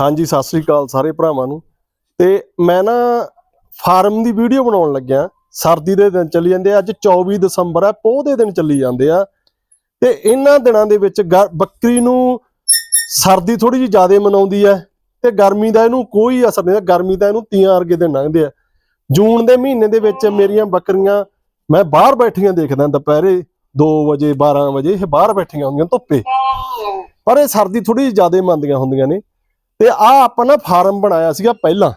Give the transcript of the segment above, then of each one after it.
ਹਾਂਜੀ, ਸਤਿ ਸ੍ਰੀ ਅਕਾਲ ਸਾਰੇ ਭਰਾਵਾਂ ਨੂੰ। ਤੇ ਮੈਂ ਨਾ ਫਾਰਮ ਦੀ ਵੀਡੀਓ ਬਣਾਉਣ ਲੱਗਿਆ। ਸਰਦੀ ਦੇ ਦਿਨ ਚੱਲੀ ਜਾਂਦੇ ਆ, ਅੱਜ 24 ਦਸੰਬਰ ਹੈ ਪੋਹ ਦੇ ਦਿਨ ਚੱਲੀ ਜਾਂਦੇ ਆ। ਤੇ ਇਹਨਾਂ ਦਿਨਾਂ ਦੇ ਵਿੱਚ ਗ- ਬੱਕਰੀ ਨੂੰ ਸਰਦੀ ਥੋੜੀ ਜਿਹੀ ਜ਼ਿਆਦਾ ਮਨਾਉਂਦੀ ਹੈ ਤੇ ਗਰਮੀ ਦਾ ਇਹਨੂੰ ਕੋਈ ਅਸਰ ਨਹੀਂ, ਗਰਮੀ ਦਾ ਇਹਨੂੰ ਤੀਆਂ ਵਰਗੇ ਦਿਨ ਲੰਘਦੇ ਆ। ਜੂਨ ਦੇ ਮਹੀਨੇ ਦੇ ਵਿੱਚ ਮੇਰੀਆਂ ਬੱਕਰੀਆਂ, ਮੈਂ ਬਾਹਰ ਬੈਠੀਆਂ ਦੇਖਦਾ ਦੁਪਹਿਰੇ 2 ਵਜੇ 12 ਵਜੇ, ਇਹ ਬਾਹਰ ਬੈਠੀਆਂ ਹੁੰਦੀਆਂ ਧੁੱਪੇ। ਪਰ ਇਹ ਸਰਦੀ ਥੋੜੀ ਜਿਹੀ ਜ਼ਿਆਦਾ ਮੰਨਦੀਆਂ ਹੁੰਦੀਆਂ ਨੇ। ਤੇ ਆ ਆਪਾਂ ਨਾ ਫਾਰਮ ਬਣਾਇਆ ਸੀਗਾ ਪਹਿਲਾਂ।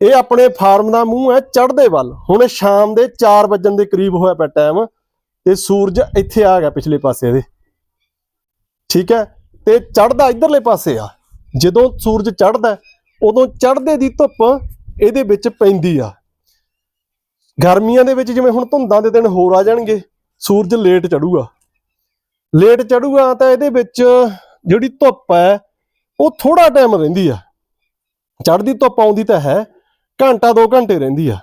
ਇਹ ਆਪਣੇ ਫਾਰਮ ਦਾ ਮੂੰਹ ਹੈ ਚੜ੍ਹਦੇ ਵੱਲ। ਹੁਣ ਸ਼ਾਮ ਦੇ 4 ਵਜਣ ਦੇ ਕਰੀਬ ਹੋਇਆ ਪਿਆ ਟਾਈਮ ਤੇ ਸੂਰਜ ਇੱਥੇ ਆ ਗਿਆ ਪਿਛਲੇ ਪਾਸੇ ਇਹਦੇ ਠੀਕ ਹੈ? ਤੇ ਚੜ੍ਹਦਾ ਇਧਰਲੇ ਪਾਸੇ ਆ। ਜਦੋਂ ਸੂਰਜ ਚੜ੍ਹਦਾ, ਉਦੋਂ ਚੜ੍ਹਦੇ ਦੀ ਧੁੱਪ ਇਹਦੇ ਵਿੱਚ ਪੈਂਦੀ ਆ। ਗਰਮੀਆਂ ਦੇ ਵਿੱਚ ਜਿਵੇਂ ਹੁਣ ਧੁੰਦਾਂ ਦੇ ਦਿਨ ਹੋਰ ਆ ਜਾਣਗੇ, ਸੂਰਜ ਲੇਟ ਚੜੂਗਾ ਲੇਟ ਚੜੂਗਾ ਤਾਂ ਇਹਦੇ ਵਿੱਚ ਜਿਹੜੀ ਧੁੱਪ ਹੈ ਉਹ ਥੋੜਾ ਟਾਈਮ ਰਹਿੰਦੀ ਆ। ਚੜ੍ਹਦੀ ਧੁੱਪ ਆਉਂਦੀ ਤਾਂ ਹੈ, ਘੰਟਾ 2 ਘੰਟੇ ਰਹਿੰਦੀ ਆ।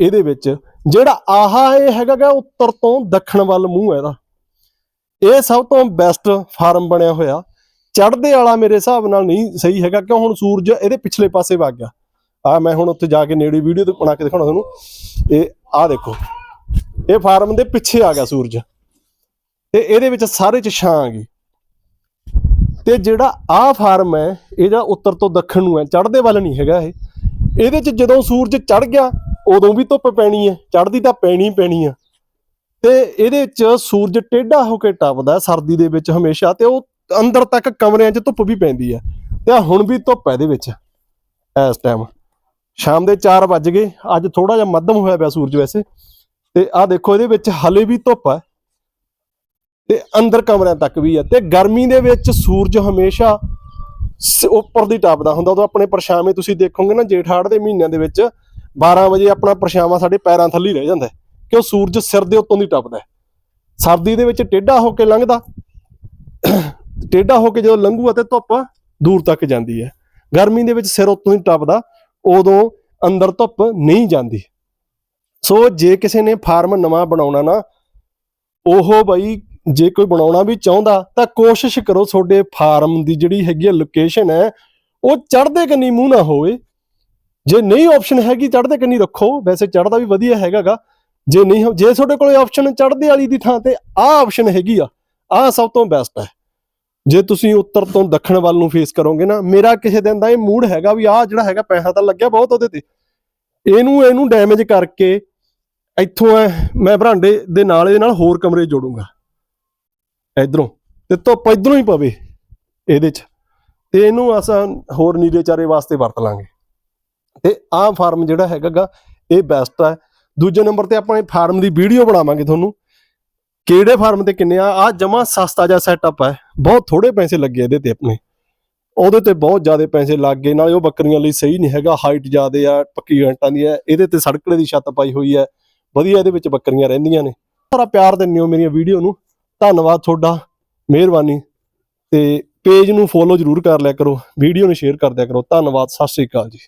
ਇਹਦੇ ਵਿੱਚ ਜਿਹੜਾ ਆਹਾ ਇਹ ਹੈਗਾ ਗਾ, ਉੱਤਰ ਤੋਂ ਦੱਖਣ ਵੱਲ ਮੂੰਹ ਹੈ ਇਹਦਾ। ਇਹ ਸਭ ਤੋਂ ਬੈਸਟ ਫਾਰਮ ਬਣਿਆ ਹੋਇਆ। ਚੜ੍ਹਦੇ ਵਾਲਾ ਮੇਰੇ ਹਿਸਾਬ ਨਾਲ ਨਹੀਂ ਸਹੀ ਹੈਗਾ, ਕਿਉਂ ਹੁਣ ਸੂਰਜ ਇਹਦੇ ਪਿਛਲੇ ਪਾਸੇ ਵਗ ਗਿਆ। ਆ ਮੈਂ ਹੁਣ ਉੱਥੇ ਜਾ ਕੇ ਨੇੜੇ ਵੀਡੀਓ ਤੇ ਬਣਾ ਕੇ ਦਿਖਾਉਣਾ ਤੁਹਾਨੂੰ। ਇਹ ਆ ਦੇਖੋ, ਇਹ ਫਾਰਮ ਦੇ ਪਿੱਛੇ ਆ ਗਿਆ ਸੂਰਜ। ਤੇ ਇਹਦੇ ਵਿੱਚ ਸਾਰੇ ਚ ਛਾਂ ਆ ਗਈ। ਤੇ ਜਿਹੜਾ ਆ ਫਾਰਮ ਹੈ ਇਹ ਜਿਹੜਾ ਉੱਤਰ ਤੋਂ ਦੱਖਣ ਨੂੰ ਹੈ, ਚੜ੍ਹਦੇ ਵੱਲ ਨਹੀਂ ਹੈਗਾ ਇਹ। ਇਹਦੇ ਚ ਜਦੋਂ ਸੂਰਜ ਚੜ੍ਹ ਗਿਆ, ਉਦੋਂ ਵੀ ਧੁੱਪ ਪੈਣੀ ਹੈ, ਚੜ੍ਹਦੀ ਤਾਂ ਪੈਣੀ ਪੈਣੀ ਆ। ਤੇ ਇਹਦੇ ਚ ਸੂਰਜ ਟੇਢਾ ਹੋ ਕੇ ਟੱਪਦਾ ਸਰਦੀ ਦੇ ਵਿੱਚ ਹਮੇਸ਼ਾ, ਤੇ ਉਹ ਅੰਦਰ ਤੱਕ ਕਮਰਿਆਂ 'ਚ ਧੁੱਪ ਵੀ ਪੈਂਦੀ ਆ ਤੇ ਹੁਣ ਵੀ ਧੁੱਪ ਹੈ ਇਹਦੇ ਵਿੱਚ, ਇਸ ਟਾਈਮ ਸ਼ਾਮ ਦੇ 4 ਵੱਜ ਗਏ, ਅੱਜ ਥੋੜਾ ਜਿਹਾ ਮੱਧਮ ਹੋਇਆ ਪਿਆ ਸੂਰਜ ਵੈਸੇ। ਤੇ ਆਹ ਦੇਖੋ ਇਹਦੇ ਵਿੱਚ ਹਲੇ ਵੀ ਧੁੱਪ ਹੈ। ਤੇ ਅੰਦਰ ਕਮਰਿਆਂ ਤੱਕ ਵੀ ਹੈ ਤੇ ਗਰਮੀ ਦੇ ਵਿੱਚ ਸੂਰਜ ਹਮੇਸ਼ਾ ਸ- ਉੱਪਰ ਦੀ ਟੱਪਦਾ ਹੁੰਦਾ। ਉਦੋਂ ਆਪਣੇ ਪਰਛਾਵੇਂ ਤੁਸੀਂ ਦੇਖੋਗੇ ਨਾ, ਜੇਠ ਹਾੜ ਦੇ ਮਹੀਨਿਆਂ ਦੇ ਵਿੱਚ 12 ਵਜੇ ਆਪਣਾ ਪਰਛਾਵਾਂ ਸਾਡੇ ਪੈਰਾਂ ਥੱਲੇ ਰਹਿ ਜਾਂਦਾ ਹੈ। ਕਿਉਂ? ਸੂਰਜ ਸਿਰ ਦੇ ਉੱਤੋਂ ਦੀ ਟੱਪਦਾ ਸਰਦੀ ਦੇ ਵਿੱਚ ਟੇਢਾ ਹੋ ਕੇ ਲੰਘਦਾ। ਟੇਢਾ ਹੋ ਕੇ ਜਦੋਂ ਲੰਘੂਗਾ ਤੇ ਧੁੱਪ ਦੂਰ ਤੱਕ ਜਾਂਦੀ ਹੈ। ਗਰਮੀ ਦੇ ਵਿੱਚ ਸਿਰ ਉੱਤੋਂ ਹੀ ਟੱਪਦਾ ਉਦੋਂ ਅੰਦਰ ਧੁੱਪ ਨਹੀਂ ਜਾਂਦੀ। ਸੋ ਜੇ ਕਿਸੇ ਨੇ ਫਾਰਮ ਨਵਾਂ ਬਣਾਉਣਾ ਨਾ, ਉਹ ਬਈ ਜੇ ਕੋਈ ਬਣਾਉਣਾ ਵੀ ਚਾਹੁੰਦਾ, ਤਾਂ ਕੋਸ਼ਿਸ਼ ਕਰੋ ਤੁਹਾਡੇ ਫਾਰਮ ਦੀ ਜਿਹੜੀ ਹੈਗੀ ਲੋਕੇਸ਼ਨ ਹੈ, ਉਹ ਚੜ੍ਹਦੇ ਕੰਨੀ ਮੂੰਹ ਨਾ ਹੋਵੇ। ਜੇ ਨਹੀਂ ਆਪਸ਼ਨ ਹੈਗੀ, ਚੜ੍ਹਦੇ ਕੰਨੀ ਰੱਖੋ। ਵੈਸੇ ਚੜ੍ਹਦਾ ਵੀ ਵਧੀਆ ਹੈਗਾਗਾ। ਜੇ ਨਹੀਂ ਹੋ- ਜੇ ਤੁਹਾਡੇ ਕੋਲ ਆਪਸ਼ਨ ਚੜ੍ਹਦੇ ਵਾਲੀ ਦੀ ਥਾਂ ਤੇ ਆਹ ਆਪਸ਼ਨ ਹੈਗੀ ਆ, ਆਹ ਸਭ ਤੋਂ ਬੈਸਟ ਹੈ। ਜੇ ਤੁਸੀਂ ਉੱਤਰ ਤੋਂ ਦੱਖਣ ਵੱਲ ਨੂੰ ਫੇਸ ਕਰੋਗੇ ਨਾ, ਮੇਰਾ ਕਿਸੇ ਦਿਨ ਦਾ ਇਹ ਮੂਡ ਹੈਗਾ ਵੀ ਆਹ ਜਿਹੜਾ ਹੈਗਾ ਪੈਸਾ ਤਾਂ ਲੱਗਿਆ ਬਹੁਤ ਉਹਦੇ ਤੇ। ਇਹਨੂੰ ਇਹਨੂੰ ਡੈਮੇਜ ਕਰਕੇ ਇੱਥੋਂ ਐ, ਮੈਂ ਬਰਾਂਡੇ ਦੇ ਨਾਲ, ਇਹਦੇ ਨਾਲ ਹੋਰ ਕਮਰੇ ਜੋੜੂੰਗਾ। ਇਧਰੋਂ, ਤੇ ਧੁੱਪ ਇਧਰੋਂ ਹੀ ਪਵੇ ਇਹਦੇ 'ਚ। ਤੇ ਇਹਨੂੰ ਅਸਾਂ ਹੋਰ ਨੀਲੇ ਚਾਰੇ ਵਾਸਤੇ ਵਰਤ ਲਾਂਗੇ। ਤੇ ਆਹ ਫਾਰਮ ਜਿਹੜਾ ਹੈਗਾਗਾ, ਇਹ ਬੈਸਟ ਹੈ ਦੂਜੇ ਨੰਬਰ ਤੇ ਆਪਾਂ ਇਹ ਫਾਰਮ ਦੀ ਵੀਡੀਓ ਬਣਾਵਾਂਗੇ ਤੁਹਾਨੂੰ। ਕਿਹੜੇ ਫਾਰਮ ਤੇ ਕਿੰਨੇ ਆ ਆ ਜਮਾ ਸਸਤਾ ਜਿਹਾ ਸੈਟਅਪ ਹੈ ਬਹੁਤ ਥੋੜੇ ਪੈਸੇ ਲੱਗੇ ਇਹਦੇ ਤੇ ਆਪਣੇ। ਉਹਦੇ ਤੇ ਬਹੁਤ ਜ਼ਿਆਦਾ ਪੈਸੇ ਲੱਗ ਗਏ। ਨਾਲੇ ਉਹ ਬੱਕਰੀਆਂ ਲਈ ਸਹੀ ਨਹੀਂ ਹੈਗਾ ਹਾਈਟ ਜ਼ਿਆਦੇ ਆ, ਪੱਕੀ ਗੰਟਾਂ ਦੀ ਹੈ ਇਹਦੇ ਤੇ ਸੜਕੜੇ ਦੀ ਛੱਤ ਪਾਈ ਹੋਈ ਹੈ ਵਧੀਆ ਇਹਦੇ ਵਿੱਚ ਬੱਕਰੀਆਂ ਰਹਿੰਦੀਆਂ ਨੇ। ਸਾਰਾ ਪਿਆਰ ਦਿੰਦੇ ਹੋ ਮੇਰੀਆਂ ਵੀਡੀਓ ਨੂੰ। ਧੰਨਵਾਦ ਤੁਹਾਡਾ, ਮਿਹਰਬਾਨੀ ਤੇ ਪੇਜ ਨੂੰ ਫੋਲੋ ਜ਼ਰੂਰ ਕਰ ਲਿਆ ਕਰੋ ਵੀਡੀਓ ਨੂੰ ਸ਼ੇਅਰ ਕਰ ਦਿਆ ਕਰੋ, ਧੰਨਵਾਦ, ਸਤਿ ਸ਼੍ਰੀ ਅਕਾਲ ਜੀ।